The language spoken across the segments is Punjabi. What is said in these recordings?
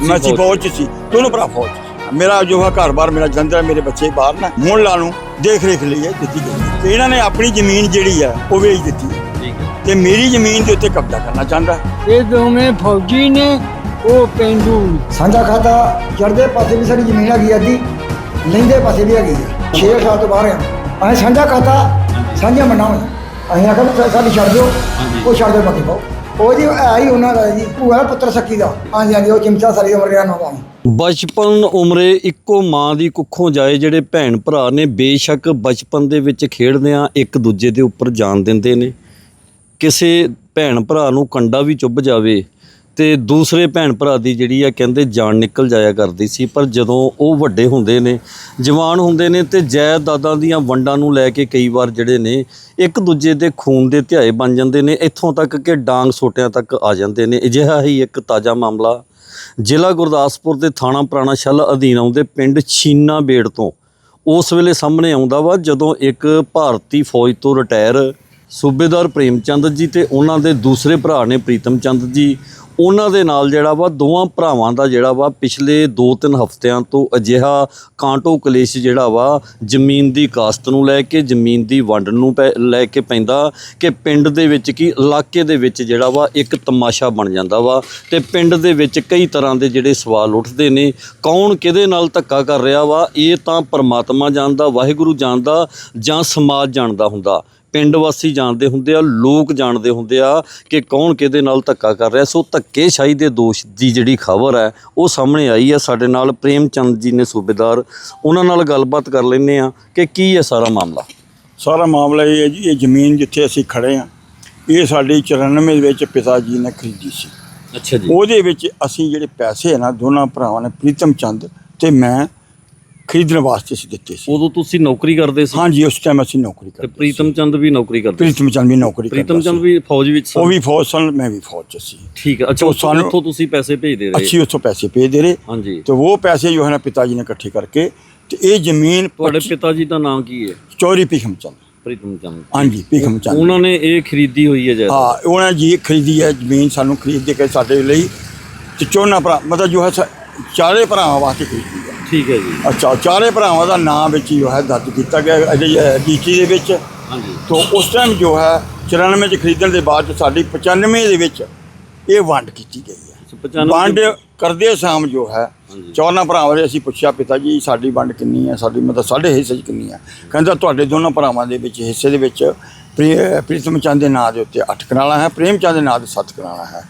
ਮੈਂ ਸੀ ਫੌਜ 'ਚ ਸੀ ਦੋਨੋਂ ਭਰਾ ਫੌਜ 'ਚ। ਮੇਰਾ ਜੋ ਹੈ ਘਰ-ਬਾਰ ਮੇਰਾ ਜਲੰਧਰ ਹੈ, ਮੇਰੇ ਬੱਚੇ ਬਾਹਰ ਨੇ ਮੋਹਨ ਲਾਲ ਨੂੰ ਦੇਖ ਰੇਖ ਲਈ ਹੈ ਦਿੱਤੀ ਗਈ ਹੈ। ਤੇ ਇਹਨਾਂ ਨੇ ਆਪਣੀ ਜ਼ਮੀਨ ਜਿਹੜੀ ਹੈ ਉਹ ਵੇਚ ਦਿੱਤੀ। ਹੈ ਠੀਕ ਹੈ। ਤੇ ਮੇਰੀ ਜ਼ਮੀਨ ਦੇ ਉੱਤੇ ਕਬਜ਼ਾ ਕਰਨਾ ਚਾਹੁੰਦਾ। ਹੈ। ਇਹ ਦੋਵੇਂ ਫੌਜੀ ਨੇ ਉਹ ਪਿੰਡੂ। ਸਾਂਝਾ ਖਾਤਾ ਚੜ੍ਹਦੇ ਪਾਸੇ ਵੀ ਸਾਡੀ ਜ਼ਮੀਨ ਹੈਗੀ ਅੱਧੀ ਲੈਂਦੇ ਪਾਸੇ ਵੀ ਹੈਗੀ ਆ। 6 ਸਾਲ ਤੋਂ ਬਾਹਰ ਆ। ਅਸੀਂ ਸਾਂਝਾ ਖਾਤਾ ਸਾਂਝਾ ਮੰਨਾ ਹੋਇਆ ਅਸੀਂ ਆਖਿਆ ਵੀ ਸਾਡੀ ਛੱਡ ਦਿਓ ਉਹ ਛੱਡ ਦਿਓ ਬਾਕੀ ਪਾਓ। ਉਹ ਜੀ ਹੈ ਹੀ ਉਹਨਾਂ ਦਾ ਜੀ, ਭੂਆ ਦਾ ਪੁੱਤਰ ਸੱਕੀ ਦਾ। ਹਾਂਜੀ ਹਾਂਜੀ, ਉਹ ਚਿਮਚਾ ਸਾਰੀ ਉਮਰ ਰਿਹਾ ਨਾ ਬਚਪਨ ਉਮਰੇ ਇੱਕੋ ਮਾਂ ਦੀ ਕੁੱਖੋਂ ਜਾਏ, ਜਿਹੜੇ ਭੈਣ ਭਰਾ ਨੇ ਬੇਸ਼ੱਕ ਬਚਪਨ ਦੇ ਵਿੱਚ ਖੇਡਦਿਆਂ ਇੱਕ ਦੂਜੇ ਦੇ ਉੱਪਰ ਜਾਨ ਦਿੰਦੇ ਨੇ। ਕਿਸੇ ਭੈਣ ਭਰਾ ਨੂੰ ਕੰਡਾ ਵੀ ਚੁੱਭ ਜਾਵੇ ਤੇ ਦੂਸਰੇ ਭੈਣ ਭਰਾ ਦੀ ਜਿਹੜੀ ਆ ਕਹਿੰਦੇ ਜਾਨ ਨਿਕਲ ਜਾਇਆ ਕਰਦੀ ਸੀ, ਪਰ ਜਦੋਂ ਉਹ ਵੱਡੇ ਹੁੰਦੇ ਨੇ, ਜਵਾਨ ਹੁੰਦੇ ਨੇ ਤੇ ਜਾਇਦਾਦਾਂ ਦੀਆਂ ਵੰਡਾਂ ਨੂੰ ਲੈ ਕੇ ਕਈ ਵਾਰ ਜਿਹੜੇ ਨੇ, ਇੱਕ ਦੂਜੇ ਦੇ ਖੂਨ ਦੇ ਧਿਆਏ ਬਣ ਜਾਂਦੇ ਨੇ, ਇੱਥੋਂ ਤੱਕ ਕਿ ਡਾਂਗ ਸੋਟਿਆਂ ਤੱਕ ਆ ਜਾਂਦੇ ਨੇ। ਅਜਿਹਾ ਹੀ ਇੱਕ ਤਾਜ਼ਾ ਮਾਮਲਾ ਜ਼ਿਲ੍ਹਾ ਗੁਰਦਾਸਪੁਰ ਦੇ ਥਾਣਾ ਪੁਰਾਣਾ ਸ਼ੱਲ ਅਧੀਨ ਆਉਂਦੇ ਪਿੰਡ ਛੀਨਾ ਬੇੜ ਤੋਂ। ਉਸ ਵੇਲੇ ਸਾਹਮਣੇ ਆਉਂਦਾ ਵਾ ਜਦੋਂ ਇੱਕ ਭਾਰਤੀ ਫੌਜ ਤੋਂ ਰਿਟਾਇਰ ਸੂਬੇਦਾਰ ਪ੍ਰੇਮਚੰਦ ਜੀ ਤੇ ਉਹਨਾਂ ਦੇ ਦੂਸਰੇ ਭਰਾ ਨੇ ਪ੍ਰੀਤਮ ਚੰਦ ਜੀ ਉਹਨਾਂ ਦੇ ਨਾਲ ਜਿਹੜਾ ਵਾ, ਦੋਵਾਂ ਭਰਾਵਾਂ ਦਾ ਜਿਹੜਾ ਵਾ, ਪਿਛਲੇ 2-3 ਹਫ਼ਤਿਆਂ ਤੋਂ ਅਜਿਹਾ ਕਾਂਟੋ ਕਲੇਸ਼ ਜਿਹੜਾ ਵਾ, ਜ਼ਮੀਨ ਦੀ ਕਾਸਤ ਨੂੰ ਲੈ ਕੇ, ਜ਼ਮੀਨ ਦੀ ਵੰਡ ਨੂੰ ਪੈ- ਲੈ ਕੇ ਪੈਂਦਾ ਕਿ ਪਿੰਡ ਦੇ ਵਿੱਚ ਕੀ, ਇਲਾਕੇ ਦੇ ਵਿੱਚ ਜਿਹੜਾ ਵਾ, ਇੱਕ ਤਮਾਸ਼ਾ ਬਣ ਜਾਂਦਾ ਵਾ। ਤੇ ਪਿੰਡ ਦੇ ਵਿੱਚ ਕਈ ਤਰ੍ਹਾਂ ਦੇ ਜਿਹੜੇ ਸਵਾਲ ਉੱਠਦੇ ਨੇ, ਕੌਣ ਕਿਹਦੇ ਨਾਲ ਧੱਕਾ ਕਰ ਰਿਹਾ ਵਾ, ਇਹ ਤਾਂ ਪਰਮਾਤਮਾ ਜਾਣਦਾ, ਵਾਹਿਗੁਰੂ ਜਾਣਦਾ ਜਾਂ ਸਮਾਜ ਜਾਣਦਾ ਹੁੰਦਾ। ਪਿੰਡ ਵਾਸੀ ਜਾਣਦੇ ਹੁੰਦੇ ਆ ਲੋਕ ਜਾਣਦੇ ਹੁੰਦੇ ਆ ਕਿ ਕੌਣ ਕਿਹਦੇ ਨਾਲ ਧੱਕਾ ਕਰ ਰਿਹਾ। ਸੋ ਧੱਕੇਸ਼ਾਹੀ ਦੇ ਦੋਸ਼ ਦੀ ਜਿਹੜੀ ਖਬਰ ਹੈ ਉਹ ਸਾਹਮਣੇ ਆਈ ਹੈ ਸਾਡੇ ਨਾਲ ਪ੍ਰੇਮ ਚੰਦ ਜੀ ਨੇ ਸੂਬੇਦਾਰ। ਉਹਨਾਂ ਨਾਲ ਗੱਲਬਾਤ ਕਰ ਲੈਂਦੇ ਆ ਕਿ ਕੀ ਹੈ ਸਾਰਾ ਮਾਮਲਾ। ਸਾਰਾ ਮਾਮਲਾ ਇਹ ਹੈ ਜੀ ਇਹ ਜ਼ਮੀਨ ਜਿੱਥੇ ਅਸੀਂ ਖੜੇ ਆ ਇਹ ਸਾਡੀ 94 ਦੇ ਵਿੱਚ ਪਿਤਾ ਜੀ ਨੇ ਖਰੀਦੀ ਸੀ। ਅੱਛਾ ਜੀ। ਉਹਦੇ ਵਿੱਚ ਅਸੀਂ ਜਿਹੜੇ ਪੈਸੇ ਨਾ ਦੋਨਾਂ ਭਰਾਵਾਂ ਨੇ ਪ੍ਰੀਤਮ ਚੰਦ ਤੇ ਮੈਂ ਖਰੀਦਣ ਵਾਸਤੇ ਅਸੀਂ ਦਿੱਤੇ ਸੀ। ਉਦੋਂ ਤੁਸੀਂ ਨੌਕਰੀ ਕਰਦੇ ਸੀ? ਹਾਂਜੀ ਉਸ ਟਾਈਮ ਅਸੀਂ ਨੌਕਰੀ ਤੇ ਕਰਦੇ ਪ੍ਰੀਤਮ ਚੰਦ ਵੀ ਨੌਕਰੀ ਕਰਦੇ ਸੀ? ਪ੍ਰੀਤਮ ਚੰਦ ਵੀ ਨੌਕਰੀ ਪ੍ਰੀਤਮ ਕਰਦਾ ਚੰਦ ਸੀ। ਵੀ ਫੌਜ ਵਿੱਚ ਉਹ ਸਨ ਵੀ ਫੌਜ ਸਨ ਮੈਂ ਵੀ ਫੌਜ ਚ ਸੀ। ਠੀਕ ਹੈ। ਅੱਛਾ ਉਹ ਸਾਨੂੰ- ਉੱਥੋਂ ਤੁਸੀਂ ਪੈਸੇ ਭੇਜਦੇ ਰਹੇ? ਅੱਛੀ ਉੱਥੋਂ ਪੈਸੇ ਭੇਜਦੇ ਰਹੇ। ਹਾਂਜੀ। ਤੇ ਉਹ ਪੈਸੇ ਜੋ ਹੈ ਨਾ ਪਿਤਾ ਜੀ ਨੇ ਇਕੱਠੇ ਕਰਕੇ ਤੇ ਇਹ ਜ਼ਮੀਨ ਤੁਹਾਡੇ ਪਿਤਾ ਜੀ ਦਾ ਨਾਮ ਕੀ ਹੈ? ਚੌਰੀ ਭੀਖਮ ਚੰਦ। ਪ੍ਰੀਤਮ ਚੰਦ। ਹਾਂਜੀ ਭੀਖਮ ਚੰਦ। ਉਹਨਾਂ ਨੇ ਇਹ ਖਰੀਦੀ ਹੋਈ ਹੈ ਜਾਇਦਾਦ? ਹਾਂ ਉਹਨਾਂ ਜੀ ਖਰੀਦੀ ਹੈ ਜ਼ਮੀਨ ਸਾਨੂੰ ਖਰੀਦ ਦੇ ਕੇ ਸਾਡੇ ਲਈ ਤੇ ਚੋਨਾ ਭਰਾ ਮਤਲਬ ਜੋ ਹੈ ਸ- ਚਾਰੇ ਭਰਾਵਾਂ ਵਾਸਤੇ ਖਰੀਦੀ ਹੈ ਠੀਕ ਹੈ ਜੀ। ਅੱਛਾ ਚਾਰੇ ਭਰਾਵਾਂ ਦਾ ਨਾਮ ਵਿੱਚ ਜੋ ਹੈ ਦਰਜ ਕੀਤਾ ਗਿਆ ਡੀਟੀ ਦੇ ਵਿੱਚ। ਹਾਂਜੀ। ਤੋਂ ਉਸ ਟਾਈਮ ਜੋ ਹੈ 94 ਚ ਖਰੀਦਣ ਦੇ ਬਾਅਦ ਸਾਡੀ 95 ਦੇ ਵਿੱਚ ਇਹ ਵੰਡ ਕੀਤੀ ਗਈ ਹੈ। 95 ਵੰਡ ਕਰਦੇ ਸ਼ਾਮ ਜੋ ਹੈ। ਚੌਨਾਂ ਭਰਾਵਾਂ ਦੇ ਅਸੀਂ ਪੁੱਛਿਆ ਪਿਤਾ ਜੀ ਸਾਡੀ ਵੰਡ ਕਿੰਨੀ ਹੈ? ਸਾਡੀ ਮਤਲਬ ਸਾਡੇ ਹਿੱਸੇ 'ਚ ਕਿੰਨੀ ਹੈ? ਕਹਿੰਦਾ ਤੁਹਾਡੇ ਦੋਨੋਂ ਭਰਾਵਾਂ ਦੇ ਵਿੱਚ ਹਿੱਸੇ ਦੇ ਵਿੱਚ ਪ੍ਰੀ- ਪ੍ਰੀਤਮ ਚੰਦ ਦੇ ਨਾਂ ਦੇ ਉੱਤੇ 8 ਕਨਾਲਾਂ ਹੈ ਪ੍ਰੇਮ ਚੰਦ ਦੇ ਨਾਂ ਦੇ 7 ਕਨਾਲਾਂ ਹੈ।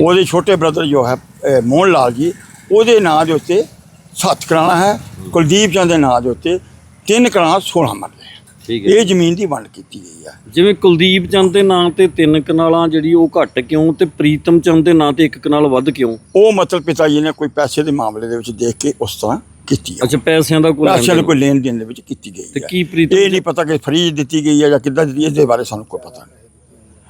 ਉਹਦੇ ਛੋਟੇ ਬ੍ਰਦਰ ਜੋ ਹੈ ਮੋਹਨ ਲਾਲ ਜੀ ਉਹਦੇ ਨਾਂ ਦੇ ਉੱਤੇ 7 ਕਨਾਲਾਂ ਹੈ ਕੁਲਦੀਪ ਚੰਦ ਦੇ ਨਾਂ ਦੇ ਉੱਤੇ 3 ਕਨਾਲਾਂ 16 ਮਰਲੇ ਠੀਕ ਹੈ। ਇਹ ਜ਼ਮੀਨ ਦੀ ਵੰਡ ਕੀਤੀ ਗਈ ਹੈ। ਜਿਵੇਂ ਕੁਲਦੀਪ ਚੰਦ ਦੇ ਨਾਂ ਤੇ ਤਿੰਨ ਕਨਾਲਾਂ ਜਿਹੜੀ ਉਹ ਘੱਟ ਕਿਉਂ ਤੇ ਪ੍ਰੀਤਮ ਚੰਦ ਦੇ ਨਾਂ ਤੇ ਇੱਕ ਕਨਾਲ ਵੱਧ ਕਿਉਂ? ਉਹ ਮਤਲਬ ਪਿਤਾ ਜੀ ਨੇ ਕੋਈ ਪੈਸੇ ਦੇ ਮਾਮਲੇ ਦੇ ਵਿੱਚ ਦੇਖ ਕੇ ਉਸ ਤਰ੍ਹਾਂ ਕੀਤੀ ਅੱਛਾ ਪੈਸਿਆਂ ਦਾ ਕੋਈ ਪੈਸਿਆਂ ਦੇ। ਕੋਈ ਲੈਣ ਦੇਣ ਦੇ ਵਿੱਚ ਕੀਤੀ ਗਈ ਤੇ ਕੀ ਪ੍ਰੀਤਮ ਇਹ ਨਹੀਂ ਪਤਾ ਕਿ ਫਰੀ ਦਿੱਤੀ ਗਈ ਹੈ ਜਾਂ ਕਿੱਦਾਂ ਦਿੱਤੀ ਇਸ ਦੇ ਬਾਰੇ ਸਾਨੂੰ ਕੋਈ ਪਤਾ ਨਹੀਂ।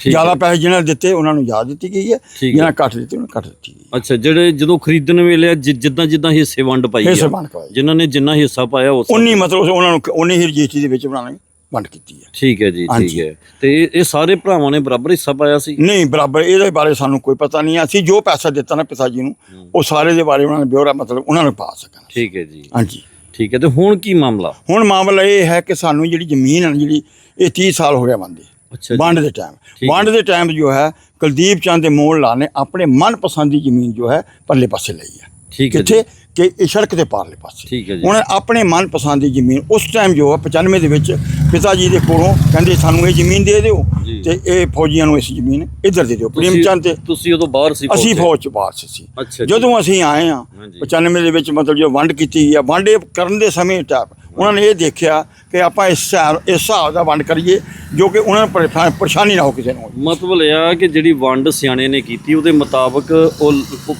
ਜ਼ਿਆਦਾ ਪੈਸੇ ਜਿਹਨਾਂ ਨੇ ਦਿੱਤੇ ਉਹਨਾਂ ਨੂੰ ਯਾਦ ਦਿੱਤੀ ਗਈ ਹੈ। ਜਿਹਨਾਂ ਘੱਟ ਦਿੱਤੇ ਉਹਨਾਂ ਘੱਟ ਦਿੱਤੀ ਗਈ। ਅੱਛਾ ਜਿਹੜੇ ਜਦੋਂ ਖਰੀਦਣ ਵੇਲੇ ਜਿੱਦਾਂ ਜਿੱਦਾਂ ਹਿੱਸੇ ਵੰਡ ਪਾਈ ਹਿੱਸੇ ਵੰਡ ਪਾਈ। ਜਿਨ੍ਹਾਂ ਨੇ ਜਿੰਨਾ ਹਿੱਸਾ ਪਾਇਆ ਉਸ ਉਨੀ ਮਤਲਬ ਉਹਨਾਂ ਨੂੰ ਉਨੀ ਹੀ ਰਜਿਸਟਰੀ ਦੇ ਵਿੱਚ ਨੇ ਵੰਡ ਕੀਤੀ ਹੈ। ਠੀਕ ਹੈ ਜੀ ਠੀਕ। ਹੈ। ਤੇ ਇਹ- ਸਾਰੇ ਭਰਾਵਾਂ ਨੇ ਬਰਾਬਰ ਹਿੱਸਾ ਪਾਇਆ ਸੀ? ਨਹੀਂ ਬਰਾਬਰ ਇਹਦੇ ਬਾਰੇ ਸਾਨੂੰ ਕੋਈ ਪਤਾ ਨਹੀਂ। ਅਸੀਂ ਜੋ ਪੈਸਾ ਦਿੱਤਾ ਨਾ ਪਿਤਾ ਜੀ ਨੂੰ ਉਹ ਸਾਰੇ ਦੇ ਬਾਰੇ ਉਹਨਾਂ ਨੇ ਬਿਊਰਾ ਮਤਲਬ ਉਹਨਾਂ ਨੂੰ ਪਾ ਸਕਣ। ਠੀਕ ਹੈ ਜੀ। ਹਾਂਜੀ। ਠੀਕ ਹੈ ਤੇ ਹੁਣ ਕੀ ਮਾਮਲਾ? ਹੁਣ ਮਾਮਲਾ ਇਹ ਹੈ ਕਿ ਸਾਨੂੰ ਜਿਹੜੀ ਜ਼ਮੀਨ ਹੈ ਜਿਹੜੀ ਇਹ 30 ਸਾਲ ਹੋ ਗਿਆ ਬੰਦੇ। ਅੱਛਾ ਵੰਡ ਦੇ ਟਾਈਮ ਵੰਡ ਦੇ ਟਾਈਮ ਜੋ ਹੈ ਕੁਲਦੀਪ ਚੰਦ ਦੇ ਮੋਹਨ ਲਾਲ ਨੇ ਆਪਣੇ ਮਨਪਸੰਦ ਦੀ ਜ਼ਮੀਨ ਜੋ ਹੈ ਪਰਲੇ ਪਾਸੇ ਲਈ ਹੈ। ਠੀਕ ਹੈ ਕਿੱਥੇ? ਕਿ ਇਹ ਸੜਕ ਦੇ ਪਾਰਲੇ ਪਾਸੇ। ਠੀਕ ਹੈ ਜੀ। ਉਹਨਾਂ ਆਪਣੇ ਮਨਪਸੰਦ ਦੀ ਜ਼ਮੀਨ ਉਸ ਟਾਈਮ ਜੋ ਹੈ 95 ਦੇ ਵਿੱਚ ਪਿਤਾ ਜੀ ਦੇ ਕੋਲੋਂ ਕਹਿੰਦੇ ਸਾਨੂੰ ਇਹ ਜ਼ਮੀਨ ਦੇ ਦਿਓ। ਤੇ ਇਹ ਫੌਜੀਆਂ ਨੂੰ ਇਸ ਜ਼ਮੀਨ ਇੱਧਰ ਦੇ ਦਿਓ। ਪ੍ਰੇਮ ਚੰਦ ਤੇ ਤੁਸੀਂ ਉਦੋਂ ਬਾਹਰ ਸੀ ਅਸੀਂ। ਫੌਜ ਚ? ਬਾਹਰ ਸੀ। ਜਦੋਂ ਅਸੀਂ ਆਏ ਆ ਹਾਂਜੀ। 95 ਦੇ ਵਿੱਚ ਮਤਲਬ ਜੋ ਵੰਡ ਕੀਤੀ ਗਈ ਆ ਵੰਡ ਕਰਨ ਦੇ ਸਮੇਂ ਟਾਪ ਉਹਨਾਂ ਨੇ ਇਹ ਦੇਖਿਆ ਕਿ ਆਪਾਂ ਇਸ ਹਿਸਾਬ ਇਸ ਹਿਸਾਬ ਦਾ ਵੰਡ ਕਰੀਏ ਜੋ ਕਿ ਉਹਨਾਂ ਨੂੰ ਪਰੇਸ਼ਾ- ਪਰੇਸ਼ਾਨੀ ਨਾ ਹੋ ਕਿਸੇ ਨੂੰ। ਮਤਲਬ ਇਹ ਆ ਕਿ ਜਿਹੜੀ ਵੰਡ ਸਿਆਣੇ ਨੇ ਕੀਤੀ ਉਹਦੇ ਮੁਤਾਬਕ ਉਹ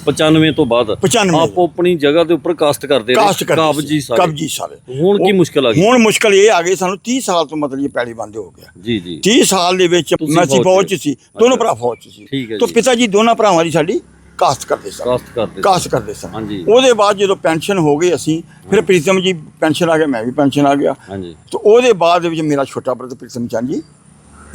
95 ਤੋਂ ਬਾਅਦ 95 ਆਪੋ ਆਪਣੀ ਜਗ੍ਹਾ ਦੇ ਉੱਪਰ ਕਾਸਟ ਕਰਦੇ। ਕਾਸਟ ਕਬਜੀ ਸਾਰੇ। ਕਬਜੀ ਸਾਰੇ। ਹੁਣ ਕੀ ਮੁਸ਼ਕਲ ਆ ਗਈ? ਹੁਣ ਮੁਸ਼ਕਲ ਇਹ ਆ ਗਈ ਸਾਨੂੰ 30 ਸਾਲ ਤੋਂ ਮਤਲਬ ਇਹ ਪੈਲੀ ਬੰਦ ਹੋ ਗਿਆ। ਜੀ ਜੀ। 30 ਸਾਲ ਦੇ ਵਿੱਚ ਤੁਸੀਂ ਮੈਂ ਸੀ ਫੌਜ ਫੌਜ ਚ ਚ ਸੀ ਦੋਨੋਂ ਭਰਾ ਫੌਜ ਚ ਸੀ। ਠੀਕ ਹੈ ਤੋਂ ਜੀ। ਪਿਤਾ ਜੀ ਦੋਨਾਂ ਭਰਾਵਾਂ ਦੀ ਸਾਡੀ ਕਾਸਟ ਕਰਦੇ ਸਨ। ਕਾਸਟ ਕਰਦੇ ਕਾਸਟ ਕਰਦੇ ਸਨ। ਹਾਂਜੀ। ਉਹਦੇ ਬਾਅਦ ਜਦੋਂ ਪੈਨਸ਼ਨ ਹੋ ਗਈ ਅਸੀਂ ਫਿਰ ਪ੍ਰੀਤਮ ਜੀ ਪੈਨਸ਼ਨ ਆ ਗਿਆ ਮੈਂ ਵੀ ਪੈਨਸ਼ਨ ਆ ਗਿਆ। ਹਾਂਜੀ। ਤੇ ਉਹਦੇ ਬਾਅਦ ਦੇ ਵਿੱਚ ਮੇਰਾ ਛੋਟਾ ਬ੍ਰਦਰ ਪ੍ਰੀਤਮ ਚੰਦ ਜੀ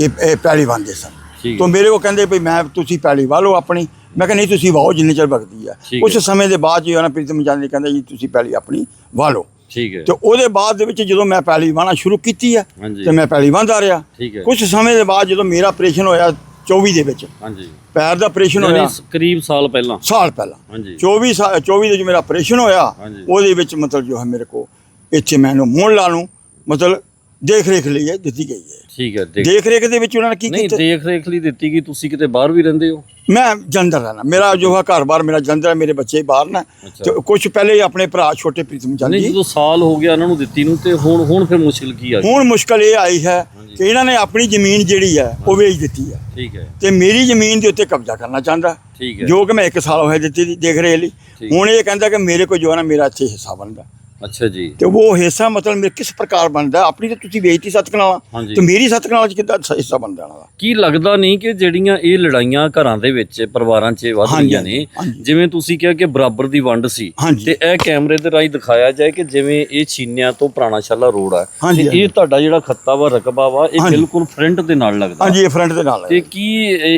ਇਹ ਇਹ ਪੈਲੀ ਬੰਦੇ ਸਨ। ਠੀਕ ਤਾਂ ਮੇਰੇ ਕੋ ਕਹਿੰਦੇ ਵੀ ਮੈਂ ਤੁਸੀਂ ਪੈਲੀ ਵਾਹ ਆਪਣੀ। ਮੈਂ ਕਿਹਾ ਨਹੀਂ ਤੁਸੀਂ ਵਾਹੋ ਜਿੰਨੇ ਚਿਰ ਵਗਦੀ ਆ। ਠੀਕ ਹੈ। ਸਮੇਂ ਦੇ ਬਾਅਦ ਜੀ ਉਹਨਾਂ ਪ੍ਰੀਤਮ ਚੰਦ ਨੇ ਕਹਿੰਦਾ ਜੀ ਤੁਸੀਂ ਪੈਲੀ ਆਪਣੀ ਵਾਹ ਲਓ। ਠੀਕ ਹੈ। ਤੇ ਉਹਦੇ ਬਾਅਦ ਦੇ ਵਿੱਚ ਜਦੋਂ ਮੈਂ ਪੈਲੀ ਵਾਹਣਾ ਸ਼ੁਰੂ ਕੀਤੀ ਆ ਹਾਂਜੀ। ਤੇ ਮੈਂ ਪੈਲੀ ਵਾਹਦਾ ਰਿਹਾ। ਠੀਕ ਹੈ। ਕੁਝ ਸਮੇਂ ਦੇ ਬਾਅਦ ਜਦੋਂ ਮੇਰਾ ਆਪਰੇਸ਼ਨ ਹੋਇਆ 24 ਦੇ ਵਿੱਚ। ਹਾਂਜੀ। ਪੈਰ ਦਾ ਆਪਰੇਸ਼ਨ ਹੋਇਆ। ਕਰੀਬ ਸਾਲ ਪਹਿਲਾਂ। ਸਾਲ ਪਹਿਲਾਂ। ਹਾਂਜੀ। 24 ਸਾ- 24 ਦੇ ਵਿੱਚ ਮੇਰਾ ਆਪਰੇਸ਼ਨ ਹੋਇਆ। ਉਹਦੇ ਵਿੱਚ ਮਤਲਬ ਜੋ ਹੈ ਮੇਰੇ ਕੋ ਇੱਥੇ ਮੈਨੂੰ ਮੋਹਨ ਲਾ ਨੂੰ ਮਤਲਬ ਦੇਖ ਰੇਖ ਲਈ ਹੈ ਦਿੱਤੀ ਗਈ ਹੈ। ਠੀਕ ਹੈ ਦੇਖ ਦੇਖ ਰੇਖ ਦੇ ਵਿੱਚ ਉਹਨਾਂ ਨੇ ਕੀ ਨਹੀਂ ਕੀਤਾ? ਦੇਖ ਰੇਖ ਲਈ ਦਿੱਤੀ ਗਈ ਤੁਸੀਂ ਕਿਤੇ ਬਾਹਰ ਵੀ ਰਹਿੰਦੇ ਹੋ? ਮੈਂ ਜਲੰਧਰ ਰਹਿਣਾ ਮੇਰਾ ਜੋ ਹੈ ਘਰ-ਬਾਰ ਮੇਰਾ ਜਲੰਧਰ ਹੈ ਮੇਰੇ ਬੱਚੇ ਬਾਹਰ ਨੇ। ਤੇ ਕੁਝ ਪਹਿਲੇ ਹੀ ਆਪਣੇ ਭਰਾ ਛੋਟੇ ਪ੍ਰੀਤਮ ਨਹੀਂ ਜਦੋਂ ਸਾਲ ਹੋ ਗਿਆ ਇਹਨਾਂ ਨੂੰ ਦਿੱਤੀ ਨੂੰ ਤੇ ਹੁਣ ਹੁਣ ਫਿਰ ਮੁਸ਼ਕਿਲ ਕੀ ਆ ਗਈ? ਹੁਣ ਮੁਸ਼ਕਲ ਇਹ ਆਈ ਹੈ ਕਿ ਇਹਨਾਂ ਨੇ ਆਪਣੀ ਜ਼ਮੀਨ ਜਿਹੜੀ ਹੈ ਉਹ ਵੇਚ ਦਿੱਤੀ ਹੈ। ਠੀਕ ਹੈ। ਤੇ ਮੇਰੀ ਜ਼ਮੀਨ ਦੇ ਉੱਤੇ ਕਬਜ਼ਾ ਕਰਨਾ ਚਾਹੁੰਦਾ। ਠੀਕ ਹੈ। ਜੋ ਕਿ ਮੈਂ 1 ਸਾਲ ਹੋਇਆ ਦਿੱਤੀ ਦੀ ਦੇਖ ਰਹੇ ਲਈ। ਹੁਣ ਇਹ ਕਹਿੰਦਾ ਕਿ ਮੇਰੇ ਕੋਲ ਜੋ ਹੈ ਨਾ ਮੇਰਾ ਇੱਥੇ ਹਿੱਸਾ ਬਣਦਾ। ਅੱਛਾ ਜੀ ਤੇ ਉਹ ਹਿੱਸਾ ਮਤਲਬ ਮੇਰੇ ਕਿਸ ਪ੍ਰਕਾਰ ਬਣਦਾ ਆਪਣੀ ਤਾਂ ਤੁਸੀਂ ਵੇਚਤੀ ਸੱਤ ਕਨਾਲਾਂ। ਤੇ ਮੇਰੀ ਸੱਤ ਕਨਾਲਾਂ ਚ ਕਿੱਦਾਂ ਹਿੱਸਾ ਬਣਦਾ ਇਹਨਾਂ ਦਾ ਕੀ ਲੱਗਦਾ ਨਹੀਂ ਕਿ ਜਿਹੜੀਆਂ ਇਹ ਲੜਾਈਆਂ ਘਰਾਂ ਦੇ ਵਿੱਚ ਪਰਿਵਾਰਾਂ 'ਚ ਵੱਧ ਰਹੀਆਂ ਨੇ। ਜਿਵੇਂ ਤੁਸੀਂ ਕਿਹਾ ਕਿ ਬਰਾਬਰ ਦੀ ਵੰਡ ਸੀ। ਤੇ ਇਹ ਕੈਮਰੇ ਦੇ ਰਾਹੀਂ ਦਿਖਾਇਆ ਜਾਏ ਕਿ ਜਿਵੇਂ ਇਹ ਛੀਨਿਆਂ ਤੋਂ ਪੁਰਾਣਾ ਸ਼ਾਲਾ ਰੋਡ ਆ ਤੇ ਇਹ ਤੁਹਾਡਾ ਜਿਹੜਾ ਖੱਤਾ ਵਾ ਰਕਬਾ ਵਾ ਇਹ। ਬਿਲਕੁਲ ਫਰੰਟ ਦੇ ਨਾਲ ਲੱਗਦਾ ਹਾਂਜੀ ਇਹ ਫਰੰਟ ਦੇ ਨਾਲ ਤੇ ਕੀ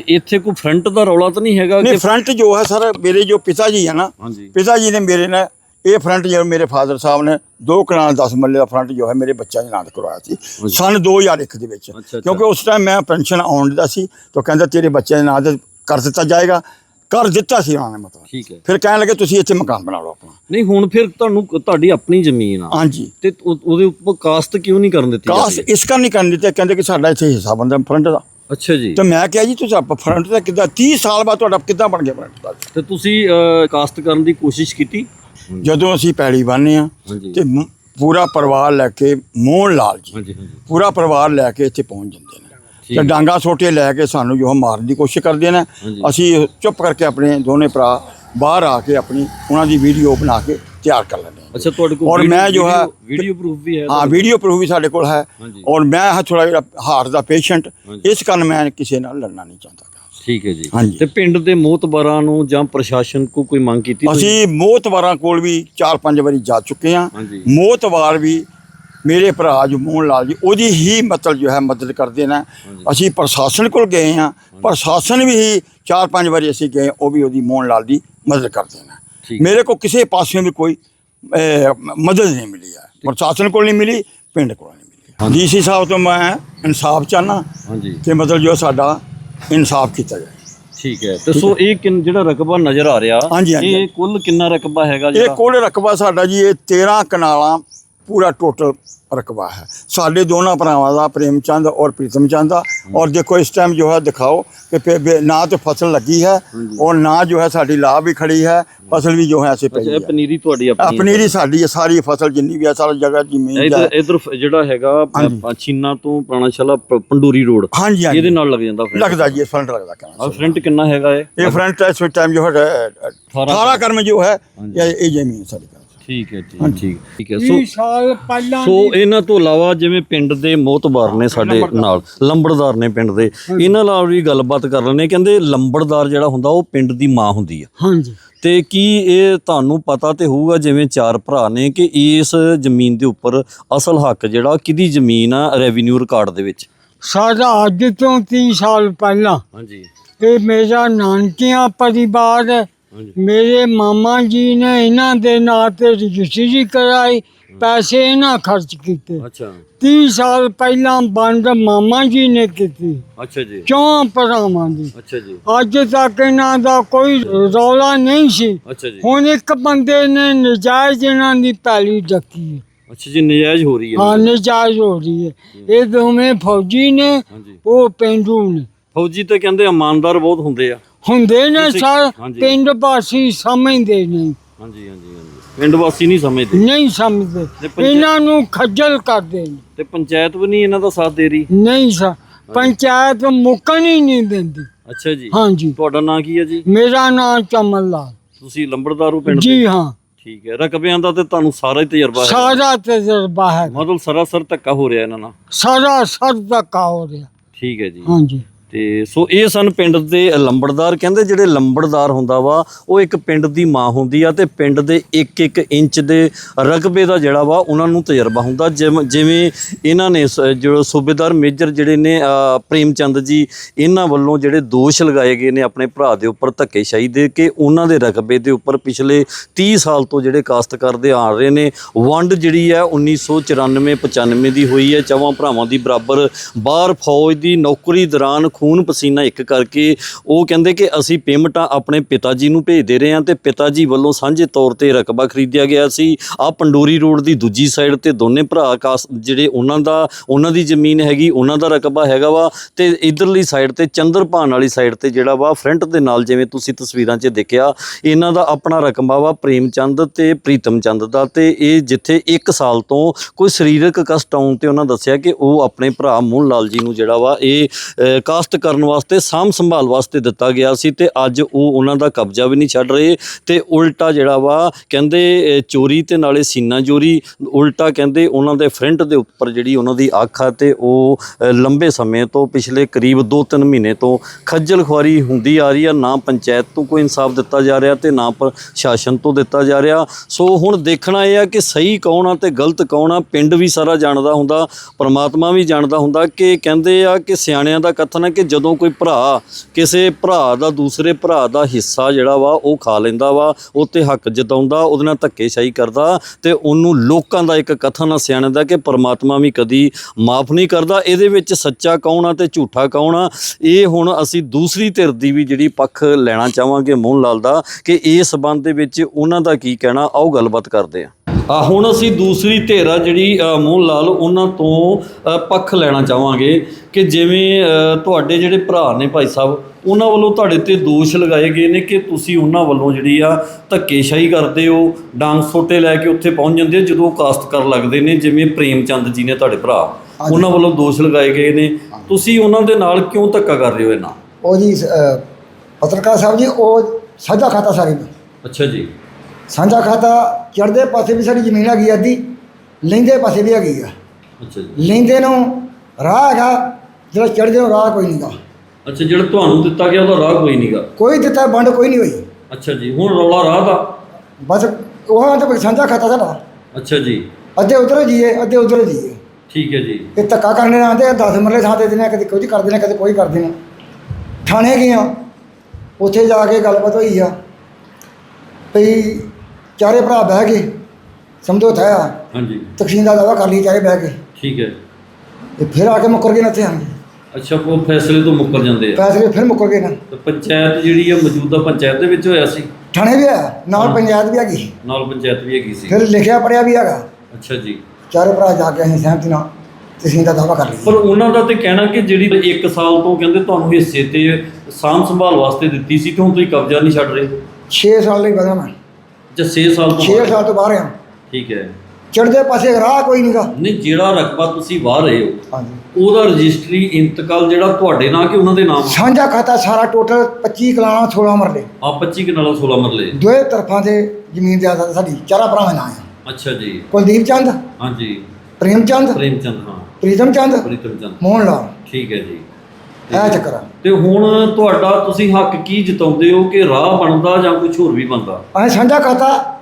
ਇੱਥੇ ਕੋਈ ਫਰੰਟ ਦਾ ਰੌਲਾ ਤਾਂ ਨਹੀਂ ਹੈਗਾ ਨਹੀਂ ਕਿ ਫਰੰਟ ਜੋ ਹੈ ਸਰ ਮੇਰੇ ਜੋ ਪਿਤਾ ਜੀ ਹੈ ਨਾ ਪਿਤਾ ਜੀ ਨੇ ਮੇਰੇ ਨੇ ਇਹ ਫਰੰਟ ਜੋ ਮੇਰੇ ਫਾਦਰ ਸਾਹਿਬ ਨੇ ਦੋ ਕਨਾਲ 10 ਮੱਲੇ ਦਾ ਫਰੰਟ ਜੋ ਹੈ ਮੇਰੇ ਬੱਚਿਆਂ ਦੇ ਨਾਂ ਤੇ ਕਰਵਾਇਆ ਸੀ ਸਨ 2001 ਦੇ ਵਿੱਚ। ਕਿਉਂਕਿ ਉਸ ਟਾਈਮ ਮੈਂ ਪੈਨਸ਼ਨ ਆਉਣ ਦਾ ਸੀ ਤਾਂ ਕਹਿੰਦਾ ਤੇਰੇ ਬੱਚਿਆਂ ਦੇ ਨਾਂ ਤੇ ਕਰ ਦਿੱਤਾ ਜਾਏਗਾ। ਕਰ ਦਿੱਤਾ ਸੀ ਉਹਨਾਂ ਨੇ ਮਤਲਬ। ਠੀਕ ਹੈ। ਫਿਰ ਕਹਿਣ ਲੱਗੇ ਤੁਸੀਂ ਇੱਥੇ ਮਕਾਨ ਬਣਾ ਲਓ ਆਪਣਾ। ਨਹੀਂ ਹੁਣ ਫਿਰ ਤੁਹਾਨੂੰ ਤੁਹਾਡੀ ਆਪਣੀ ਜ਼ਮੀਨ ਆ। ਹਾਂਜੀ। ਤੇ ਉਹ- ਉਹਦੇ ਉੱਪਰ ਕਾਸਟ ਕਿਉਂ ਨਹੀਂ ਕਰਨ ਦਿੱਤੀ ਕਾਸ ਜਾਂਦੀ? ਇਸ ਕਰ ਨਹੀਂ ਕਰਨ ਦਿੱਤੇ ਕਹਿੰਦੇ ਕਿ ਸਾਡਾ ਇੱਥੇ ਹਿੱਸਾ ਬੰਦਾ ਫਰੰਟ ਦਾ। ਅੱਛਾ ਜੀ। ਤੇ ਮੈਂ ਕਿਹਾ ਜੀ ਤੁਸੀਂ ਆਪ ਫਰੰਟ ਦਾ ਕਿੱਦਾਂ 30 ਸਾਲ ਬਾਅਦ ਤੁਹਾਡਾ ਕਿੱਦਾਂ ਬਣ ਗਿਆ ਫਰੰਟ ਦਾ? ਤੇ ਤੁਸੀਂ ਕਾਸਟ ਕਰਨ ਦੀ ਕੋਸ਼ਿਸ਼ ਕੀਤੀ? ਜਦੋਂ ਅਸੀਂ ਪੈਲੀ ਬੰਨੇ ਆ ਤੇ ਮ- ਪੂਰਾ ਪਰਿਵਾਰ ਲੈ ਕੇ ਮੋਹਨ ਲਾਲ ਜੀ ਪੂਰਾ ਪਰਿਵਾਰ ਲੈ ਕੇ ਇੱਥੇ ਪਹੁੰਚ ਜਾਂਦੇ ਨੇ। ਤੇ ਡਾਂਗਾ ਸੋਟੇ ਲੈ ਕੇ ਸਾਨੂੰ ਜੋ ਮਾਰਨ ਦੀ ਕੋਸ਼ਿਸ਼ ਕਰਦੇ ਨੇ। ਅਸੀਂ ਚੁੱਪ ਕਰਕੇ ਆਪਣੇ ਦੋਨੇ ਭਰਾ ਬਾਹਰ ਆ ਕੇ ਆਪਣੀ ਉਹਨਾਂ ਦੀ ਵੀਡੀਓ ਬਣਾ ਕੇ ਤਿਆਰ ਕਰ ਲੈਂਦੇ ਹਾਂ। ਅੱਛਾ ਤੁਹਾਡੇ ਕੋਲ ਔਰ ਮੈਂ ਜੋ ਹੈ- ਵੀਡੀਓ ਪ੍ਰੂਫ ਵੀ ਹੈ ਹਾਂ ਵੀਡੀਓ ਪ੍ਰੂਫ ਵੀ ਸਾਡੇ ਕੋਲ ਹੈ। ਹਾਂਜੀ। ਔਰ ਮੈਂ ਹਾਂ ਥੋੜਾ ਜਿਹਾ ਹਾਰਟ ਦਾ ਪੇਸ਼ੈਂਟ। ਇਸ ਕਾਰਨ ਮੈਂ ਕਿਸੇ ਨਾਲ ਲੜਨਾ ਨਹੀਂ ਚਾਹੁੰਦਾ। ਠੀਕ ਹੈ ਜੀ। ਹਾਂਜੀ। ਤੇ ਪਿੰਡ ਦੇ ਮੋਤਬਰਾਂ ਨੂੰ ਜਾਂ ਪ੍ਰਸ਼ਾਸਨ ਕੋ ਕੋਈ ਮੰਗ ਕੀਤੀ ਤੁਸੀਂ? ਅਸੀਂ ਮੋਤਵਾਰਾਂ ਕੋਲ ਵੀ 4-5 ਵਾਰੀ ਜਾ ਚੁੱਕੇ ਹਾਂ। ਹਾਂਜੀ। ਮੋਤਵਾਰ ਵੀ ਮੇਰੇ ਭਰਾ ਜੋ ਮੋਹਨ ਲਾਲ ਜੀ ਉਹਦੀ ਹੀ ਮਤਲਬ ਜੋ ਹੈ ਮਦਦ ਕਰਦੇ ਨੇ। ਅਸੀਂ ਪ੍ਰਸ਼ਾਸਨ ਕੋਲ ਗਏ ਹਾਂ। ਪ੍ਰਸ਼ਾਸਨ ਵੀ ਹੀ 4-5 ਵਾਰੀ ਅਸੀਂ ਗਏ ਉਹ ਵੀ ਉਹਦੀ ਮੋਹਨ ਲਾਲ ਦੀ ਮਦਦ ਕਰਦੇ ਨੇ। ਠੀਕ। ਮੇਰੇ ਕੋ ਕਿਸੇ ਪਾਸਿਓਂ ਵੀ ਕੋਈ ਅਹ, ਮ- ਮਦਦ ਨਹੀਂ ਮਿਲੀ ਹੈ। ਪ੍ਰਸ਼ਾਸਨ ਕੋਲ ਨਹੀਂ ਮਿਲੀ ਪਿੰਡ ਕੋਲ ਨਹੀਂ ਮਿਲੀ। ਡੀਸੀ ਸਾਹਿਬ ਤੋਂ ਮੈਂ ਇਨਸਾਫ ਚਾਹਨਾ ਹਾਂਜੀ। ਕਿ ਮਤਲਬ ਜੋ ਸਾਡਾ ਇਨਸਾਫ ਕੀਤਾ ਜਾਏ। ਠੀਕ ਹੈ। ਤੇ ਸੋ ਇਹ ਕਿੰਨ- ਜਿਹੜਾ ਰਕਬਾ ਨਜ਼ਰ ਆ ਰਿਹਾ ਹਾਂਜੀ, ਹਾਂਜੀ। ਇਹ ਕੁੱਲ ਕਿੰਨਾ ਰਕਬਾ ਹੈਗਾ ਇਹ ਜਿਹੜਾ? ਕੋਲ ਰਕਬਾ ਸਾਡਾ ਜੀ ਇਹ 13 ਕਨਾਲਾਂ ਪੂਰਾ ਟੋਟਲ ਰਕਬਾ ਹੈ। ਸਾਡੇ ਦੋਨਾਂ ਭਰਾਵਾਂ ਦਾ ਪ੍ਰੇਮ ਚੰਦ ਔਰ ਪ੍ਰੀਤਮ ਚੰਦ ਦਾ। ਔਰ ਦੇਖੋ ਇਸ ਟਾਈਮ ਜੋ ਹੈ ਦਿਖਾਓ ਕਿ ਨਾ ਤੇ ਫਸਲ ਲੱਗੀ ਹੈ ਔਰ ਨਾ ਜੋ ਹੈ ਸਾਡੀ ਲਾਭ ਵੀ ਖੜੀ ਹੈ ਫਸਲ ਵੀ ਜੋ ਹੈ ਅਸੀਂ ਪਈ ਹੈ। ਪਨੀਰੀ ਤੁਹਾਡੀ ਆਪਣੀ ਦੀ ਸਾਡੀ ਹੈ ਸਾਰੀ ਫਸਲ ਜਿੰਨੀ ਵੀ ਹੈ ਸਾਰੀ ਜਗ੍ਹਾ ਜ਼ਮੀਨ ਹੈ। ਇਧਰ ਜਿਹੜਾ ਹੈਗਾ ਛੀਨਾ ਤੋਂ ਪੁਰਾਣਾ ਸ਼ਾਲਾ ਪ- ਪੰਡੂਰੀ ਰੋਡ। ਹਾਂਜੀ ਇਹਦੇ ਨਾਲ ਲੱਗ ਜਾਂਦਾ। ਲੱਗਦਾ ਜੀ ਫਰੰਟ ਲੱਗਦਾ ਕਹਿੰਦਾ ਫਰੰਟ ਕਿੰਨਾ ਹੈਗਾ ਇਹ? ਇਹ ਫਰੰਟ ਇਸ ਟਾਈਮ ਜੋ ਹੈ 18 ਕਰਮ। ਜੋ ਹੈ ਇਹ ਜ਼ਮੀਨ ਸਾਡੀ। ਠੀਕ ਹੈ ਠੀਕ ਠੀਕ ਠੀਕ ਹੈ। ਸੋ 30 ਸਾਲ ਪਹਿਲਾਂ ਸੋ ਇਹਨਾਂ ਤੋਂ ਇਲਾਵਾ ਜਿਵੇਂ ਪਿੰਡ ਦੇ ਮੋਤਬਾਰ ਨੇ ਸਾਡੇ ਨਾਲ ਲੰਬੜਦਾਰ ਨੇ ਪਿੰਡ ਦੇ। ਇਹਨਾਂ ਨਾਲ ਵੀ ਗੱਲਬਾਤ ਕਰ ਲੈਣੇ ਕਹਿੰਦੇ ਲੰਬੜਦਾਰ ਜਿਹੜਾ ਹੁੰਦਾ ਉਹ ਪਿੰਡ ਦੀ ਮਾਂ ਹੁੰਦੀ ਆ ਹਾਂਜੀ। ਤੇ ਕੀ ਇਹ ਤੁਹਾਨੂੰ ਪਤਾ ਤੇ ਹੋਊਗਾ ਜਿਵੇਂ ਚਾਰ ਭਰਾ ਨੇ ਕਿ ਇਸ ਜ਼ਮੀਨ ਦੇ ਉੱਪਰ ਅਸਲ ਹੱਕ ਜਿਹੜਾ ਕਿਹਦੀ ਜ਼ਮੀਨ ਆ ਰੈਵਨਿਊ ਰਿਕਾਰਡ ਦੇ ਵਿੱਚ? ਸਾਡਾ ਅੱਜ ਤੋਂ 30 ਸਾਲ ਪਹਿਲਾਂ ਹਾਂਜੀ। ਇਹ ਮੇਰਾ ਨਾਨਕਿਆਂ ਪਰਿਵਾਰ ਹੈ। ਮੇਰੇ ਮਾਮਾ ਜੀ ਨੇ ਇਹਨਾਂ ਦੇ ਨਾਂ ਤੇ ਰਜਿਸਟਰੀ ਕਰਾਈ ਪੈਸੇ ਇਹਨਾਂ ਖਰਚ ਕੀਤੇ। ਅੱਛਾ। 30 ਸਾਲ ਪਹਿਲਾਂ ਬੰਦ ਮਾਮਾ ਜੀ ਨੇ ਕੀਤੀ। ਅੱਛਾ ਜੀ। ਚੌਂ ਭਰਾਵਾਂ ਦੀ। ਅੱਛਾ ਜੀ। ਅੱਜ ਤੱਕ ਇਹਨਾਂ ਦਾ ਕੋਈ ਰੌਲਾ ਨਹੀਂ ਸੀ। ਅੱਛਾ ਜੀ। ਹੁਣ ਇੱਕ ਬੰਦੇ ਨੇ ਨਜਾਇਜ਼ ਇਹਨਾਂ ਦੀ ਪੈਲੀ ਡੱਕੀ। ਅੱਛਾ ਜੀ ਨਜਾਇਜ਼ ਹੋ ਰਹੀ ਹੈ। ਹਾਂ ਨਜਾਇਜ਼ ਹੋ ਰਹੀ ਹੈ। ਇਹ ਦੋਵੇਂ ਫੌਜੀ ਨੇ ਉਹ ਪਿੰਡੂ ਨੇ। ਫੌਜੀ ਤਾਂ ਕਹਿੰਦੇ ਇਮਾਨਦਾਰ ਬਹੁਤ ਹੁੰਦੇ ਆ। ਹੁੰਦੇ ਨੇ ਤੁਸੀਂ- ਹਾਂਜੀ। ਪਿੰਡ ਵਾਸੀ ਸਮਝਦੇ ਨਹੀਂ ਹਾਂਜੀ ਹਾਂਜੀ ਹਾਂਜੀ। ਪਿੰਡ ਵਾਸੀ ਨਹੀਂ ਸਮਝਦੇ। ਨਹੀਂ ਸਮਝਦੇ। ਤੇ ਪੰਚਾਇਤ- ਇਹਨਾਂ ਨੂੰ ਖੱਜਲ ਕਰਦੇ ਨੇ। ਤੇ ਪੰਚਾਇਤ ਵੀ ਨਹੀਂ ਇਹਨਾਂ ਦਾ ਸਾਥ ਦੇ ਰਹੀ? ਨਹੀਂ ਸਰ ਪੰਚਾਇਤ ਮੁੱਕਣ ਹੀ ਨਹੀਂ ਦਿੰਦੀ। ਅੱਛਾ ਜੀ। ਹਾਂਜੀ। ਤੁਹਾਡਾ ਨਾਂ ਕੀ ਹੈ ਜੀ? ਮੇਰਾ ਨਾਮ ਚਮਨ ਲਾਲ। ਤੁਸੀਂ ਲੰਬੜਦਾਰੂ ਪਿੰਡ ਦੇ? ਜੀ ਹਾਂ। ਠੀਕ ਹੈ। ਰਕਬਿਆਂ ਦਾ ਤੇ ਤੁਹਾਨੂੰ ਸਾਰਾ ਹੀ ਤਜਰਬਾ ਹੈ। ਸਾਰਾ ਤਜਰਬਾ ਹੈ। ਮਤਲਬ ਸਰਾਸਰ ਧੱਕਾ ਹੋ ਰਿਹਾ ਇਹਨਾਂ ਨਾਲ। ਸਾਰਾ ਸਰ ਧੱਕਾ ਹੋ ਰਿਹਾ। ਠੀਕ ਹੈ ਜੀ। ਹਾਂਜੀ। ਤੇ ਸੋ ਇਹ ਸਨ ਪਿੰਡ ਦੇ ਲੰਬੜਦਾਰ। ਕਹਿੰਦੇ ਜਿਹੜੇ ਲੰਬੜਦਾਰ ਹੁੰਦਾ ਵਾ, ਉਹ ਇੱਕ ਪਿੰਡ ਦੀ ਮਾਂ ਹੁੰਦੀ ਆ ਤੇ ਪਿੰਡ ਦੇ ਇੱਕ ਇੱਕ ਇੰਚ ਦੇ ਰਕਬੇ ਦਾ ਜਿਹੜਾ ਵਾ, ਉਹਨਾਂ ਨੂੰ ਤਜਰਬਾ ਹੁੰਦਾ। ਜਿਵੇਂ ਜਿਵੇਂ ਇਹਨਾਂ ਨੇ ਸ- ਜੋ ਸੂਬੇਦਾਰ ਮੇਜਰ ਜਿਹੜੇ ਨੇ ਪ੍ਰੇਮ ਚੰਦ ਜੀ, ਇਹਨਾਂ ਵੱਲੋਂ ਜਿਹੜੇ ਦੋਸ਼ ਲਗਾਏ ਗਏ ਨੇ ਆਪਣੇ ਭਰਾ ਦੇ ਉੱਪਰ ਧੱਕੇਸ਼ਾਹੀ ਦੇ ਕੇ, ਉਹਨਾਂ ਦੇ ਰਕਬੇ ਦੇ ਉੱਪਰ ਪਿਛਲੇ 30 ਸਾਲ ਤੋਂ ਜਿਹੜੇ ਕਾਸ਼ਤ ਕਰਦੇ ਆ ਰਹੇ ਨੇ, ਵੰਡ ਜਿਹੜੀ ਹੈ 1994 95 ਦੀ ਹੋਈ ਹੈ ਚੌਵਾਂ ਭਰਾਵਾਂ ਦੀ ਬਰਾਬਰ ਬਾਹਰ ਫੌਜ ਦੀ ਨੌਕਰੀ ਦੌਰਾਨ ਖੂਨ ਪਸੀਨਾ ਇੱਕ ਕਰਕੇ ਉਹ ਕਹਿੰਦੇ ਕਿ ਅਸੀਂ ਪੇਮੈਂਟਾਂ ਆਪਣੇ ਪਿਤਾ ਜੀ ਨੂੰ ਭੇਜਦੇ ਰਹੇ ਹਾਂ ਤੇ ਪਿਤਾ ਜੀ ਵੱਲੋਂ ਸਾਂਝੇ ਤੌਰ ਤੇ ਰਕਬਾ ਖਰੀਦਿਆ ਗਿਆ ਸੀ। ਆ ਪੰਡੋਰੀ ਰੋਡ ਦੀ ਦੂਜੀ ਸਾਈਡ ਤੇ ਦੋਨੇ ਭਰਾ ਕਾਸ ਜਿਹੜੇ ਉਹਨਾਂ ਦਾ, ਉਹਨਾਂ ਦੀ ਜ਼ਮੀਨ ਹੈਗੀ, ਉਹਨਾਂ ਦਾ ਰਕਬਾ ਹੈਗਾ ਵਾ ਤੇ ਇਧਰਲੀ ਸਾਈਡ ਤੇ ਚੰਦਰਪਾਨ ਵਾਲੀ ਸਾਈਡ ਤੇ ਜਿਹੜਾ ਵਾ ਫਰੰਟ ਦੇ ਨਾਲ ਜਿਵੇਂ ਤੁਸੀਂ ਤਸਵੀਰਾਂ 'ਚ ਦੇਖਿਆ, ਇਹਨਾਂ ਦਾ ਆਪਣਾ ਰਕਬਾ ਵਾ ਪ੍ਰੇਮ ਚੰਦ ਤੇ ਪ੍ਰੀਤਮ ਚੰਦ ਦਾ ਤੇ ਇਹ ਜਿੱਥੇ 1 ਸਾਲ ਤੋਂ ਕੋਈ ਸਰੀਰਕ ਕਸ਼ਟ ਆਉਣ ਤੇ ਉਹਨਾਂ ਦੱਸਿਆ ਕਿ ਉਹ ਆਪਣੇ ਭਰਾ ਮੋਹਨ ਲਾਲ ਜੀ ਨੂੰ ਜਿਹੜਾ ਵਾ ਇਹ ਕਾਸਟ ਕਾਸ਼ਤ ਕਰਨ ਵਾਸਤੇ, ਸਾਂਭ ਸੰਭਾਲ ਵਾਸਤੇ ਦਿੱਤਾ ਗਿਆ ਸੀ ਤੇ ਅੱਜ ਉਹ ਉਹਨਾਂ ਦਾ ਕਬਜ਼ਾ ਵੀ ਨਹੀਂ ਛੱਡ ਰਹੇ ਤੇ ਉਲਟਾ ਜਿਹੜਾ ਵਾ ਕਹਿੰਦੇ ਚੋਰੀ ਤੇ ਨਾਲੇ ਸੀਨਾ ਚੋਰੀ ਉਲਟਾ ਕਹਿੰਦੇ ਉਹਨਾਂ ਦੇ ਫਰੰਟ ਦੇ ਉੱਪਰ ਜਿਹੜੀ ਉਹਨਾਂ ਦੀ ਅੱਖ ਆ ਤੇ ਉਹ ਲੰਬੇ ਸਮੇਂ ਤੋਂ ਪਿਛਲੇ ਕਰੀਬ 2-3 ਮਹੀਨੇ ਤੋਂ ਖੱਜਲ ਖੁਆਰੀ ਹੁੰਦੀ ਆ ਰਹੀ ਆ, ਨਾ ਪੰਚਾਇਤ ਤੋਂ ਕੋਈ ਇਨਸਾਫ ਦਿੱਤਾ ਜਾ ਰਿਹਾ ਤੇ ਨਾ ਪ੍ਰਸ਼ਾਸਨ ਤੋਂ ਦਿੱਤਾ ਜਾ ਰਿਹਾ। ਸੋ ਹੁਣ ਦੇਖਣਾ ਇਹ ਆ ਕਿ ਸਹੀ ਕੌਣ ਆ ਤੇ ਗਲਤ ਕੌਣ ਆ, ਪਿੰਡ ਵੀ ਸਾਰਾ ਜਾਣਦਾ ਹੁੰਦਾ, ਪਰਮਾਤਮਾ ਵੀ ਜਾਣਦਾ ਹੁੰਦਾ ਕਿ ਕਹਿੰਦੇ ਆ ਕਿ ਸਿਆਣਿਆਂ ਦਾ ਕਥਨ ਹੈ ਕਿ ਜਦੋਂ ਕੋਈ ਭਰਾ ਕਿਸੇ ਭਰਾ ਦਾ ਦੂਸਰੇ ਭਰਾ ਦਾ ਹਿੱਸਾ ਜਿਹੜਾ ਵਾ ਉਹ ਖਾ ਲੈਂਦਾ ਵਾ ਉਹ ਤੇ ਹੱਕ ਜਤਾਉਂਦਾ, ਉਹਦੇ ਨਾਲ ਧੱਕੇਸ਼ਾਹੀ ਕਰਦਾ ਤੇ ਉਹਨੂੰ ਲੋਕਾਂ ਦਾ ਇੱਕ ਕਥਨ ਆ ਸਿਆਣਿਆਂ ਦਾ ਕਿ ਪਰਮਾਤਮਾ ਵੀ ਕਦੀ ਮਾਫ ਨਹੀਂ ਕਰਦਾ। ਇਹਦੇ ਵਿੱਚ ਸੱਚਾ ਕੌਣ ਆ ਤੇ ਝੂਠਾ ਕੌਣ ਆ? ਇਹ ਹੁਣ ਅਸੀਂ ਦੂਸਰੀ ਧਿਰ ਦੀ ਵੀ ਜਿਹੜੀ ਪੱਖ ਲੈਣਾ ਚਾਹਾਂਗੇ ਮੋਹਨ ਲਾਲ ਦਾ ਕਿ ਇਸ ਸਬੰਧ ਦੇ ਵਿੱਚ ਉਹਨਾਂ ਦਾ ਕੀ ਕਹਿਣਾ, ਆਓ ਗੱਲਬਾਤ ਕਰਦੇ ਆ ਆ ਹੁਣ ਅਸੀਂ ਦੂਸਰੀ ਧਿਰ ਆ ਜਿਹੜੀ ਮੋਹਨ ਲਾਲ ਉਹਨਾਂ ਤੋਂ ਪੱਖ ਲੈਣਾ ਚਾਹਾਂਗੇ ਕਿ ਜਿਵੇਂ ਤੁਹਾਡੇ ਜਿਹੜੇ ਭਰਾ ਨੇ ਭਾਈ ਸਾਹਿਬ ਉਹਨਾਂ ਵੱਲੋਂ ਤੁਹਾਡੇ ਤੇ ਦੋਸ਼ ਲਗਾਏ ਗਏ ਨੇ ਕਿ ਤੁਸੀਂ ਉਹਨਾਂ ਵੱਲੋਂ ਜਿਹੜੀ ਆ ਧੱਕੇਸ਼ਾਹੀ ਕਰਦੇ ਹੋ ਡਾਂਗ ਸੋਟੇ ਲੈ ਕੇ ਉੱਥੇ ਪਹੁੰਚ ਜਾਂਦੇ ਹੋ ਜਦੋਂ ਕਾਸਟ ਕਰ ਲੱਗਦੇ ਨੇ ਜਿਵੇਂ ਪ੍ਰੇਮ ਚੰਦ ਜੀ ਨੇ ਤੁਹਾਡੇ ਭਰਾ ਉਹਨਾਂ ਵੱਲੋਂ ਦੋਸ਼ ਲਗਾਏ ਗਏ ਨੇ। ਤੁਸੀਂ ਉਹਨਾਂ ਦੇ ਨਾਲ ਕਿਉਂ ਧੱਕਾ ਕਰ ਰਹੇ ਹੋ ਇਹਨਾਂ? ਉਹ ਜੀ ਪੱਤਰਕਾਰ ਸਾਹਿਬ ਜੀ ਉਹ ਸਾਂਝਾ ਖਾਤਾ ਸਾਰੀ ਅੱਛਾ ਜੀ। ਸਾਂਝਾ ਖਾਤਾ ਚੜ੍ਹਦੇ ਪਾਸੇ ਵੀ ਸਾਡੀ ਜ਼ਮੀਨ ਹੈਗੀ ਆ ਅੱਧੀ ਲਹਿੰਦੇ ਪਾਸੇ ਵੀ ਹੈਗੀ ਆ। ਅੱਛਾ ਜੀ। ਲਹਿੰਦੇ ਨੂੰ ਰਾਹ ਹੈਗਾ ਜਿਹੜਾ ਚੜ੍ਹਦੇ ਨੂੰ ਰਾਹ ਕੋਈ ਨਹੀਂਗਾ। ਅੱਛਾ ਜਿਹੜਾ ਤੁਹਾਨੂੰ ਦਿੱਤਾ ਗਿਆ ਉਹਦਾ ਰਾਹ ਕੋਈ ਨਹੀਂਗਾ? ਕੋਈ ਦਿੱਤਾ ਵੰਡ ਕੋਈ ਨਹੀਂ ਹੋਈ। ਅੱਛਾ ਜੀ ਹੁਣ ਰੌਲਾ ਰਾਹ ਦਾ? ਬਸ ਉਹ ਤਾਂ ਸਾਂਝਾ ਖਾਤਾ ਸਾਡਾ। ਅੱਛਾ ਜੀ। ਅੱਧੇ ਉਧਰ ਜੀਏ ਅੱਧੇ ਉਧਰ ਜੀਏ। ਠੀਕ ਹੈ ਜੀ। ਇਹ ਧੱਕਾ ਕਰਨੇ ਨਾਲ ਆਂਦੇ 10 ਮਰਲੇ ਥਾਂ ਦੇ ਦਿੰਦੇ ਆ ਕਦੇ ਕੁਝ ਕਰਦੇ ਨੇ ਕਦੇ ਕੋਈ ਕਰਦੇ ਨੇ। ਥਾਣੇ ਗਏ ਆ ਉੱਥੇ ਜਾ ਕੇ ਗੱਲਬਾਤ ਹੋਈ ਆ। ਭਈ ਚਾਰੇ ਭਰਾ ਬਹਿ ਕੇ ਸਮਝੌਤਾ ਆ ਹਾਂਜੀ। ਤਕਸੀਮ ਦਾ ਦਾਵਾ ਕਰ ਲਈ ਚਾਰੇ ਬਹਿ ਕੇ। ਠੀਕ ਹੈ। ਤੇ ਫਿਰ ਆ ਕੇ ਮੁੱਕਰ ਗਏ ਨਾ ਇੱਥੇ ਆਣਗੇ ਅੱਛਾ ਉਹ ਫੈਸਲੇ ਤੋਂ ਮੁੱਕਰ ਜਾਂਦੇ ਆ। ਫੈਸਲੇ ਫਿਰ ਮੁੱਕਰ ਗਏ ਨਾ। ਤੇ ਪੰਚਾਇਤ ਜਿਹੜੀ ਆ ਮੌਜੂਦਾ ਪੰਚਾਇਤ ਦੇ ਵਿੱਚ ਹੋਇਆ ਸੀ? ਥਾਣੇ ਵੀ ਆ ਨਾਲ ਪੰਚਾਇਤ ਵੀ ਹੈਗੀ। ਨਾਲ ਪੰਚਾਇਤ ਵੀ ਹੈਗੀ ਸੀ। ਫਿਰ ਲਿਖਿਆ ਪੜਿਆ ਵੀ ਹੈਗਾ। ਅੱਛਾ ਜੀ। ਚਾਰੇ ਭਰਾ ਜਾ ਕੇ ਅਸੀਂ ਸਹਿਮਤੀ ਨਾਲ ਤਕਸੀਮ ਦਾ ਦਾਵਾ ਕਰ ਲਈ ਪਰ ਉਹਨਾਂ ਦਾ ਤੇ ਕਹਿਣਾ ਕਿ ਜਿਹੜੀ 1 ਸਾਲ ਤੋਂ ਕਹਿੰਦੇ ਤੁਹਾਨੂੰ ਹਿੱਸੇ ਤੇ ਸਾਂਭ ਸੰਭਾਲ ਵਾਸਤੇ ਦਿੱਤੀ ਸੀ ਕਿ ਹੁਣ ਤੁਸੀਂ ਕਬਜ਼ਾ ਨਹੀਂ ਛੱਡ ਰਹੇ। 6 ਸਾਲ ਲਈ ਬਗਾ ਜਾਂ 6 ਸਾਲ ਤੋਂ 6 ਬਾਅਦ? ਸਾਲ ਤੋਂ ਬਾਹਰ ਆ। ਠੀਕ ਹੈ। ਚੜ੍ਹਦੇ ਪਾਸੇ ਰਾਹ ਕੋਈ ਨਹੀਂਗਾ ਨਹੀਂ ਜਿਹੜਾ ਰਕਬਾ ਤੁਸੀਂ ਵਾਹ ਰਹੇ ਹੋ ਹਾਂਜੀ। ਉਹਦਾ ਰਜਿਸਟਰੀ ਇੰਤਕਾਲ ਜਿਹੜਾ ਤੁਹਾਡੇ ਨਾਂ ਕਿ ਉਹਨਾਂ ਦੇ ਨਾਮ ਸਾਂਝਾ ਖਾਤਾ ਸਾਰਾ ਟੋਟਲ 25 ਕਲਾਣਾ 16 ਮਰਲੇ। ਆ 25 ਕਨਾਲਾਂ 16 ਮਰਲੇ। ਦੋਏ ਤਰਫਾਂ ਦੇ ਜ਼ਮੀਨ ਦੇ ਆਜ਼ਾਦ ਸਾਡੀ ਚਾਰਾ ਭਰਾਵਾਂ ਨਾਂ ਆ। ਅੱਛਾ ਜੀ। ਕੁਲਦੀਪ ਚੰਦ ਹਾਂਜੀ। ਪ੍ਰੇਮ ਚੰਦ ਪ੍ਰੇਮ ਚੰਦ ਹਾਂ। ਪ੍ਰੀਤਮ ਚੰਦ ਪ੍ਰੀਤਮ ਚੰਦ। ਮੋਹਨ ਲਾਲ। ਠੀਕ ਹੈ ਜੀ। ਇਹ ਚੱਕਰ ਆ। ਤੇ ਹੁਣ ਤੁਹਾਡਾ ਤੁਸੀਂ ਹੱਕ ਕੀ ਜਤਾਉਂਦੇ ਹੋ ਕਿ ਰਾਹ ਬਣਦਾ ਜਾਂ ਕੁਝ ਹੋਰ ਵੀ ਬਣਦਾ? ਅਸੀਂ ਸਾਂਝਾ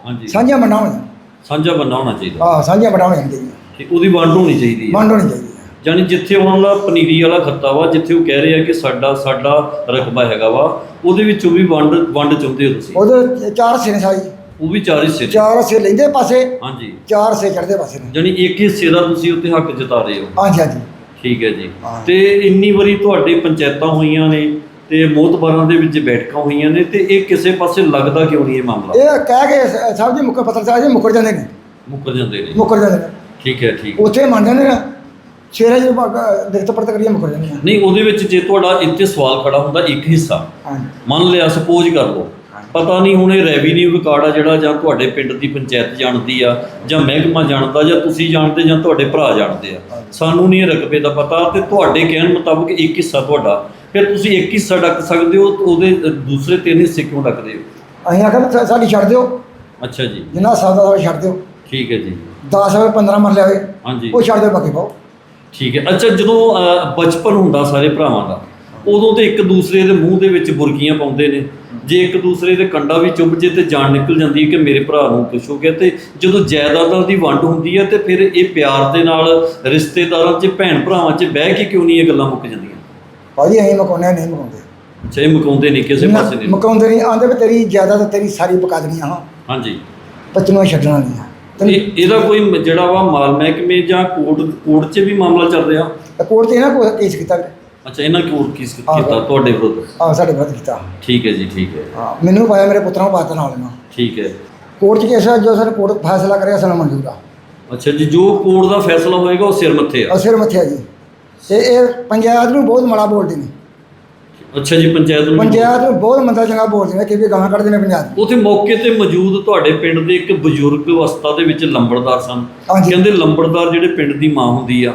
ਹਾਂਜੀ। ਸਾਂਝਾ ਹੋਣਾ ਸਾਂਝਾ ਬੰਨਾ ਹੋਣਾ ਚਾਹੀਦਾ। ਆ ਸਾਂਝਾ ਬਣਾ ਹੋਣਾ ਚਾਹੀਦਾ ਕਿ ਉਹਦੀ ਵੰਡ ਹੋਣੀ ਚਾਹੀਦੀ ਹੈ। ਵੰਡ ਹੋਣੀ ਚਾਹੀਦੀ ਹੈ। ਯਾਨੀ ਜਿੱਥੇ ਉਹਨਾਂ ਦਾ ਪਨੀਰੀ ਵਾਲਾ ਖੱਤਾ ਵਾ ਜਿੱਥੇ ਉਹ ਕਹਿ ਰਹੇ ਆ ਕਿ ਸਾਡਾ ਸਾਡਾ ਰਕਬਾ ਹੈਗਾ ਵਾ ਉਹਦੇ ਵਿੱਚੋਂ ਵੀ ਵੰਡ ਵੰਡ ਚਾਹੁੰਦੇ ਹੋ ਤੁਸੀਂ? ਉਹਦੇ ਚਾਰ ਹਿੱਸੇ ਨੇ ਸਾਈ ਉਹ ਵੀ ਚਾਰ ਹਿੱਸੇ ਨੇ ਚਾਰ ਹਿੱਸੇ ਲੈਂਦੇ ਪਾਸੇ ਹਾਂਜੀ। ਚਾਰ ਹਿੱਸੇ ਚੜ੍ਹਦੇ ਪਾਸੇ ਨੇ। ਯਾਨੀ ਇੱਕ ਹਿੱਸੇ ਦਾ ਤੁਸੀਂ ਉੱਤੇ ਹੱਕ ਜਤਾ ਰਹੇ ਹੋ। ਹਾਂਜੀ ਹਾਂਜੀ। ਠੀਕ ਹੈ ਜੀ। ਹਾਂ। ਤੇ ਇੰਨੀ ਵਾਰੀ ਤੁਹਾਡੇ ਪੰਚਾਇਤਾਂ ਹੋਈਆਂ ਨੇ ਤੇ ਮੋਤਬਾਰਾਂ ਦੇ ਵਿੱਚ ਬੈਠਕਾਂ ਹੋਈਆਂ ਨੇ ਤੇ ਇਹ ਕਿਸੇ ਪਾਸੇ ਲੱਗਦਾ ਕਿਉਂ ਨਹੀਂ ਇਹ ਮਾਮਲਾ? ਇਹ ਕਹਿ ਕੇ ਸ- ਸਾਹਿਬ ਜੀ ਮੁੱਕਰ ਪੱਤਰ ਸਾਹਿਬ ਜੀ ਮੁੱਕਰ ਜਾਂਦੇ ਨੇ। ਮੁੱਕਰ ਜਾਂਦੇ ਨੇ ਮੁੱਕਰ ਜਾਂਦੇ ਨੇ। ਠੀਕ ਹੈ ਠੀਕ ਉੱਥੇ ਮੰਨ ਜਾਂਦੇ ਨੇ ਸ਼ੇਰਾ ਜੀ ਦਿੱਤ ਪੜਤ ਕਰੀਏ ਮੁੱਕਰ ਜਾਂਦੇ ਨੇ ਨਹੀਂ ਉਹਦੇ ਵਿੱਚ ਜੇ ਤੁਹਾਡਾ ਇੱਥੇ ਸਵਾਲ ਖੜਾ ਹੁੰਦਾ ਇੱਕ ਹਿੱਸਾ। ਹਾਂਜੀ। ਮੰਨ ਲਿਆ ਸਪੋਜ਼ ਕਰ ਲਓ। ਪਤਾ ਨਹੀਂ ਹੁਣ ਇਹ ਰੈਵਨਿਊ ਰਿਕਾਰਡ ਆ ਜਿਹੜਾ ਜਾਂ ਤੁਹਾਡੇ ਪਿੰਡ ਦੀ ਪੰਚਾਇਤ ਜਾਣਦੀ ਆ ਜਾਂ ਮਹਿਕਮਾ ਜਾਣਦਾ ਜਾਂ ਤੁਸੀਂ ਜਾਣਦੇ ਜਾਂ ਤੁਹਾਡੇ ਭਰਾ ਜਾਣਦੇ ਆ। ਸਾਨੂੰ ਨਹੀਂ ਇਹ ਰਕਬੇ ਦਾ ਪਤਾ ਤੇ ਤੁਹਾਡੇ ਕਹਿਣ ਮੁਤਾਬਕ ਇੱਕ ਹਿੱਸਾ ਤੁਹਾਡਾ। ਫਿਰ ਤੁਸੀਂ ਇੱਕ ਹਿੱਸਾ ਡੱਕ ਸਕਦੇ ਹੋ ਉਹਦੇ ਦੂਸਰੇ ਤਿੰਨ ਹਿੱਸੇ ਕਿਉਂ ਡੱਕਦੇ ਹੋ? ਅਸੀਂ ਆਖਿਆ ਸਾਡੀ ਛੱਡ ਦਿਓ। ਅੱਛਾ ਜੀ। ਜਿੰਨਾ ਸਾਦਾ ਸਾਡਾ ਛੱਡ ਦਿਓ। ਠੀਕ ਹੈ ਜੀ। 10 ਹੋਵੇ 15 ਮਰ ਲਿਆਵੇ ਹਾਂਜੀ। ਉਹ ਛੱਡ ਦਿਓ ਬਾਕੀ ਪਾਓ। ਠੀਕ ਹੈ। ਅੱਛਾ ਜਦੋਂ ਬਚਪਨ ਹੁੰਦਾ ਸਾਰੇ ਭਰਾਵਾਂ ਦਾ ਉਦੋਂ ਤੇ ਇੱਕ ਦੂਸਰੇ ਦੇ ਮੂੰਹ ਦੇ ਵਿੱਚ ਬੁਰਕੀਆਂ ਪਾਉਂਦੇ ਨੇ। ਜੇ ਇੱਕ ਦੂਸਰੇ ਦੇ ਕੰਡਾ ਵੀ ਚੁੱਭ ਜੇ ਤੇ ਜਾਨ ਨਿਕਲ ਜਾਂਦੀ ਹੈ ਕਿ ਮੇਰੇ ਭਰਾ ਨੂੰ ਕੁਛ ਹੋ ਗਿਆ ਤੇ ਜਦੋਂ ਜਾਇਦਾਦਾਂ ਦੀ ਵੰਡ ਹੁੰਦੀ ਹੈ ਤੇ ਫਿਰ ਇਹ ਪਿਆਰ ਦੇ ਨਾਲ ਰਿਸ਼ਤੇਦਾਰਾਂ 'ਚ ਭੈਣ ਭਰਾਵਾਂ 'ਚ ਬਹਿ ਕੇ ਕਿਉਂ ਨਹੀਂ ਇਹ ਗੱਲਾਂ ਮੁੱਕ ਜਾਂਦੀਆਂ? ਭਾਜੀ ਅਸੀਂ ਮਕਾਉਂਦੇ ਨਹੀਂ ਮਕਾਉਂਦੇ। ਅੱਛਾ ਇਹ ਮੁਕਾਉਂਦੇ ਨਹੀਂ ਕਿਸੇ ਪਾਸੇ ਨਹੀਂ ਮਕਾਉਂਦੇ ਨਹੀਂ ਆਂਦੇ ਵੀ ਤੇਰੀ ਜਾਇਦਾਦ ਤੇਰੀ ਸਾਰੀ ਪਕਾ ਦੇਣੀ ਹਾਂ। ਹਾਂਜੀ। ਬੱਚਨੂੰ ਛੱਡਣਾ ਨਹੀਂ ਇਹ ਇਹਦਾ ਕੋਈ ਜਿਹੜਾ ਵਾ ਮਾਲ ਮਹਿਕਮੇ ਜਾਂ ਕੋਰਟ ਕੋਰਟ 'ਚ ਵੀ ਮਾਮਲਾ ਚੱਲ ਰਿਹਾ? ਕੋਰਟ ਤੇ ਨਾ ਕੋਈ ਕੇਸ ਕੀਤਾ। ਅੱਛਾ ਇਹਨਾਂ ਕੋਰਟ ਕਿਸ ਹਾਂ। ਕੀਤਾ? ਤੁਹਾਡੇ ਵਿਰੁੱਧ? ਆ ਸਾਡੇ ਵਿਰੁੱਧ ਕੀਤਾ। ਠੀਕ ਹੈ ਜੀ ਠੀਕ ਹੈ। ਹਾਂ ਮੈਨੂੰ ਪਾਇਆ ਮੇਰੇ ਪੁੱਤਰਾਂ ਨੂੰ ਪਾਤਾ ਨਾਲ ਇਹਨਾਂ। ਠੀਕ ਹੈ। ਕੋਰਟ 'ਚ ਕੇਸ ਆ ਜੋ ਸਰ ਕੋਰਟ ਫੈਸਲਾ ਕਰਿਆ ਸਾਨੂੰ ਮਨਜ਼ੂਰ ਆ। ਅੱਛਾ ਜੀ ਜੋ ਕੋਰਟ ਦਾ ਫੈਸਲਾ ਹੋਏਗਾ ਉਹ ਸਿਰ ਮੱਥੇ ਆ? ਅਸਰ ਮੱਥਿਆ ਜੀ। ਤੇ ਇਹ ਪੰਚਾਇਤ ਨੂੰ ਬਹੁਤ ਮਾੜਾ ਬੋਲਦੇ ਨੇ। ਅੱਛਾ ਜੀ ਪੰਚਾਇਤ ਨੂੰ? ਪੰਚਾਇਤ ਨੂੰ ਬਹੁਤ ਮੰਦਾ ਚੰਗਾ ਬੋਲਦੇ ਨੇ ਕਿ ਵੀ ਗਾਲਾਂ ਕੱਢਦੇ ਨੇ ਪੰਚਾਇਤ। ਉਥੇ ਮੌਕੇ ਤੇ ਮੌਜੂਦ ਤੁਹਾਡੇ ਪਿੰਡ ਦੇ ਇੱਕ ਬਜ਼ੁਰਗ ਅਵਸਥਾ ਦੇ ਵਿੱਚ ਲੰਬੜਦਾਰ ਸਨ। ਕਹਿੰਦੇ ਲੰਬੜਦਾਰ ਜਿਹੜੇ ਪਿੰਡ ਦੀ ਮਾਂ ਹੁੰਦੀ ਆ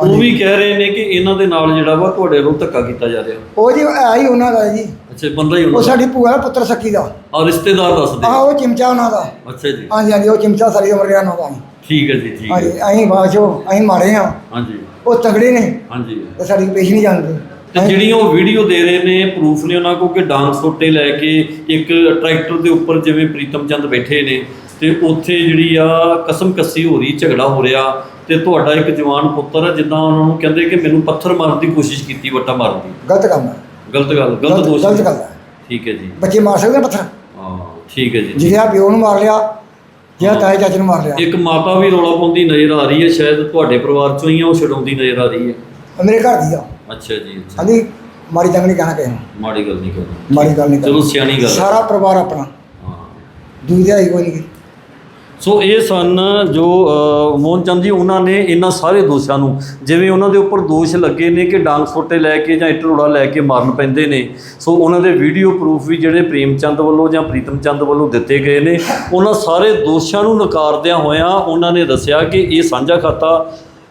ਉਹ ਹਾਂਜੀ। ਵੀ ਕਹਿ ਰਹੇ ਨੇ ਕਿ ਇਹਨਾਂ ਦੇ ਨਾਲ ਜਿਹੜਾ ਵਾ ਤੁਹਾਡੇ ਵੱਲੋਂ ਧੱਕਾ ਕੀਤਾ ਜਾ ਰਿਹਾ। ਉਹ ਜੀ ਹੈ ਹੀ ਉਹਨਾਂ ਦਾ ਜੀ। ਅੱਛਾ ਬੰਦਾ ਹੀ ਉਹ ਉਹਨਾਂ ਸਾਡੀ ਭੂਆ ਦਾ ਪੁੱਤਰ ਸੱਕੀ ਦਾ। ਆ ਰਿਸ਼ਤੇਦਾਰ ਦੱਸਦੇ। ਆ ਉਹ ਚਿਮਚਾ ਉਹਨਾਂ ਦਾ। ਅੱਛਾ ਜੀ। ਹਾਂਜੀ ਹਾਂਜੀ ਉਹ ਚਿਮਚਾ ਸਾਰੀ ਉਮਰ ਰਿਹਾ ਉਹਨਾਂ ਦਾ। ਠੀਕ ਹੈ ਜੀ ਠੀਕ ਹਾਂਜੀ ਹੈ ਅਸੀਂ ਬਾਚੋ ਅਸੀਂ ਮਾਰੇ ਆ ਹਾਂਜੀ। ਉਹ ਤਗੜੇ ਨੇ। ਹਾਂਜੀ। ਤੇ ਸਾਡੀ ਪੇਸ਼ ਨਹੀਂ ਜਾਣਦੇ ਤੇ ਜਿਹੜੀਆਂ ਉਹ ਵੀਡੀਓ ਦੇ ਰਹੇ ਨੇ ਪ੍ਰੂਫ ਨੇ ਉਹਨਾਂ ਕੋਲ ਕਿ ਡਾਂਗ ਸੋਟੇ ਲੈ ਕੇ ਇੱਕ ਟਰੈਕਟਰ ਦੇ ਉੱਪਰ ਜਿਵੇਂ ਪ੍ਰੀਤਮ ਚੰਦ ਬੈਠੇ ਨੇ ਤੇ ਉੱਥੇ ਜਿਹੜੀ ਆ ਕਸਮ ਕੱਸੀ ਹੋ ਰਹੀ ਝਗੜਾ ਹੋ ਰਿਹਾ ਤੇ ਤੁਹਾਡਾ ਇੱਕ ਜਵਾਨ ਪੁੱਤਰ ਹੈ ਜਿੱਦਾਂ ਉਹਨਾਂ ਨੂੰ ਕਹਿੰਦੇ ਕਿ ਮੈਨੂੰ ਪੱਥਰ ਮਾਰਨ ਦੀ ਕੋਸ਼ਿਸ਼ ਕੀਤੀ ਵੱਟਾ ਮਾਰਨ ਦੀ। ਗਲਤ ਕੰਮ ਹੈ। ਗਲਤ ਗੱਲ ਗਲਤ ਦੋਸ਼ ਗਲਤ ਗੱਲ ਹੈ। ਠੀਕ ਹੈ ਜੀ। ਬੱਚੇ ਮਾਰ ਸਕਦੇ ਨੇ ਪੱਥਰ? ਹਾਂ ਠੀਕ ਹੈ ਜੀ। ਜਿਹਦਾ ਪਿਓ ਨੂੰ ਮਾਰ ਲਿਆ ਜਿਹੜਾ ਤਾਏ ਚਾਚੇ ਨੂੰ ਮਾਰ ਲਿਆ। ਇੱਕ ਮਾਤਾ ਵੀ ਰੌਲਾ ਪਾਉਂਦੀ ਨਜ਼ਰ ਆ ਰਹੀ ਹੈ ਸ਼ਾਇਦ ਤੁਹਾਡੇ ਪਰਿਵਾਰ ਚੋਂ ਹੀ ਆ ਉਹ ਛਡਾਉਂਦੀ ਨਜ਼ਰ ਆ ਰਹੀ ਹੈ। ਮੇਰੇ ਘਰ ਦੀ ਆ। ਅੱਛਾ ਜੀ ਹਾਂਜੀ ਮਾੜੀ ਚੰਗੀ ਨਹੀਂ ਕਹਿਣਾ ਕਿਸੇ ਨੂੰ। ਮਾੜੀ ਗੱਲ ਨਹੀਂ ਕਰਨੀ। ਮਾੜੀ ਗੱਲ ਨਹੀਂ ਚਲੋ ਸਿਆਣੀ ਗੱਲ। ਸਾਰਾ ਪਰਿਵਾਰ ਆਪਣਾ। ਹਾਂ। ਦੂਜਾ ਹੀ ਕੋਈ ਨਹੀਂ। ਸੋ ਇਹ ਸਨ ਜੋ ਮੋਹਨ ਚੰਦ ਜੀ, ਉਹਨਾਂ ਨੇ ਇਹਨਾਂ ਸਾਰੇ ਦੋਸ਼ਾਂ ਨੂੰ, ਜਿਵੇਂ ਉਹਨਾਂ ਦੇ ਉੱਪਰ ਦੋਸ਼ ਲੱਗੇ ਨੇ ਕਿ ਡਾਂਗ ਸੋਟੇ ਲੈ ਕੇ ਜਾਂ ਇੱਟ ਰੋੜਾ ਲੈ ਕੇ ਮਾਰਨ ਪੈਂਦੇ ਨੇ, ਸੋ ਉਹਨਾਂ ਦੇ ਵੀਡੀਓ ਪ੍ਰੂਫ ਵੀ ਜਿਹੜੇ ਪ੍ਰੇਮ ਚੰਦ ਵੱਲੋਂ ਜਾਂ ਪ੍ਰੀਤਮ ਚੰਦ ਵੱਲੋਂ ਦਿੱਤੇ ਗਏ ਨੇ, ਉਹਨਾਂ ਸਾਰੇ ਦੋਸ਼ਾਂ ਨੂੰ ਨਕਾਰਦਿਆਂ ਹੋਇਆਂ ਉਹਨਾਂ ਨੇ ਦੱਸਿਆ ਕਿ ਇਹ ਸਾਂਝਾ ਖਾਤਾ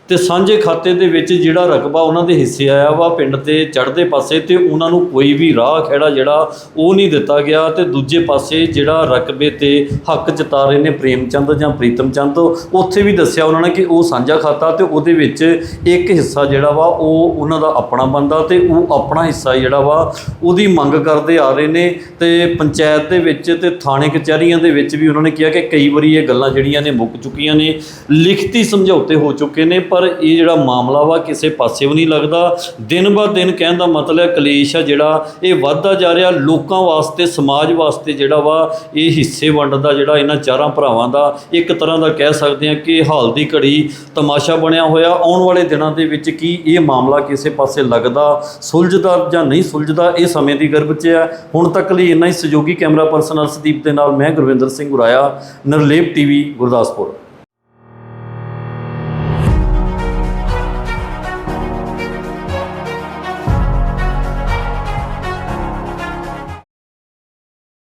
ਤੇ ਸਾਂਝੇ ਖਾਤੇ ਦੇ ਵਿੱਚ ਜਿਹੜਾ ਰਕਬਾ ਉਹਨਾਂ ਦੇ ਹਿੱਸੇ ਆਇਆ ਵਾ ਪਿੰਡ ਦੇ ਚੜ੍ਹਦੇ ਪਾਸੇ ਤੇ ਉਹਨਾਂ ਨੂੰ ਕੋਈ ਵੀ ਰਾਹ ਖਹਿੜਾ ਜਿਹੜਾ ਉਹ ਨਹੀਂ ਦਿੱਤਾ ਗਿਆ ਤੇ ਦੂਜੇ ਪਾਸੇ ਜਿਹੜਾ ਰਕਬੇ ਤੇ ਹੱਕ ਜਤਾ ਰਹੇ ਨੇ ਪ੍ਰੇਮ ਚੰਦ ਜਾਂ ਪ੍ਰੀਤਮ ਚੰਦ ਉੱਥੇ ਵੀ ਦੱਸਿਆ ਉਹਨਾਂ ਨੇ ਕਿ ਉਹ ਸਾਂਝਾ ਖਾਤਾ ਤੇ ਉਹਦੇ ਵਿੱਚ ਇੱਕ ਹਿੱਸਾ ਜਿਹੜਾ ਵਾ ਉਹ ਉਹਨਾਂ ਦਾ ਆਪਣਾ ਬੰਦਾ ਤੇ ਉਹ ਆਪਣਾ ਹਿੱਸਾ ਜਿਹੜਾ ਵਾ ਉਹਦੀ ਮੰਗ ਕਰਦੇ ਆ ਰਹੇ ਨੇ ਤੇ ਪੰਚਾਇਤ ਦੇ ਵਿੱਚ ਤੇ ਥਾਣੇ ਕਚਹਿਰੀਆਂ ਦੇ ਵਿੱਚ ਵੀ ਉਹਨਾਂ ਨੇ ਕਿਹਾ ਕਿ ਕਈ ਵਾਰੀ ਇਹ ਗੱਲਾਂ ਜਿਹੜੀਆਂ ਨੇ ਮੁੱਕ ਚੁੱਕੀਆਂ ਨੇ, ਲਿਖਤੀ ਸਮਝੌਤੇ ਹੋ ਚੁੱਕੇ ਨੇ ਪਰ ਇਹ ਜਿਹੜਾ ਮਾਮਲਾ ਵਾ ਕਿਸੇ ਪਾਸੇ ਵੀ ਨਹੀਂ ਲੱਗਦਾ। ਦਿਨ ਬਾ ਦਿਨ ਕਹਿਣ ਦਾ ਮਤਲਬ ਹੈ, ਕਲੇਸ਼ ਆ ਜਿਹੜਾ, ਇਹ ਵੱਧਦਾ ਜਾ ਰਿਹਾ। ਲੋਕਾਂ ਵਾਸਤੇ, ਸਮਾਜ ਵਾਸਤੇ ਜਿਹੜਾ ਵਾ, ਇਹ ਹਿੱਸੇ ਵੰਡਦਾ ਜਿਹੜਾ ਇਹਨਾਂ ਚਾਰਾਂ ਭਰਾਵਾਂ ਦਾ, ਇੱਕ ਤਰ੍ਹਾਂ ਦਾ ਕਹਿ ਸਕਦੇ ਆ ਕਿ ਹਾਲ ਦੀ ਘੜੀ ਤਮਾਸ਼ਾ ਬਣਿਆ ਹੋਇਆ। ਆਉਣ ਵਾਲੇ ਦਿਨਾਂ ਦੇ ਵਿੱਚ ਕੀ ਇਹ ਮਾਮਲਾ ਕਿਸੇ ਪਾਸੇ ਲੱਗਦਾ, ਸੁਲਝਦਾ ਜਾਂ ਨਹੀਂ ਸੁਲਝਦਾ, ਇਹ ਸਮੇਂ ਦੀ ਗਰਭ 'ਚ ਹੈ। ਹੁਣ ਤੱਕ ਲਈ ਇੰਨਾ ਹੀ ਸਹਿਯੋਗੀ ਕੈਮਰਾ ਪਰਸਨ ਅਰਸ਼ਦੀਪ ਦੇ ਨਾਲ ਮੈਂ ਗੁਰਵਿੰਦਰ ਸਿੰਘ ਗੁਰਾਇਆ ਨਰਲੇਪ ਟੀਵੀ, ਗੁਰਦਾਸਪੁਰ।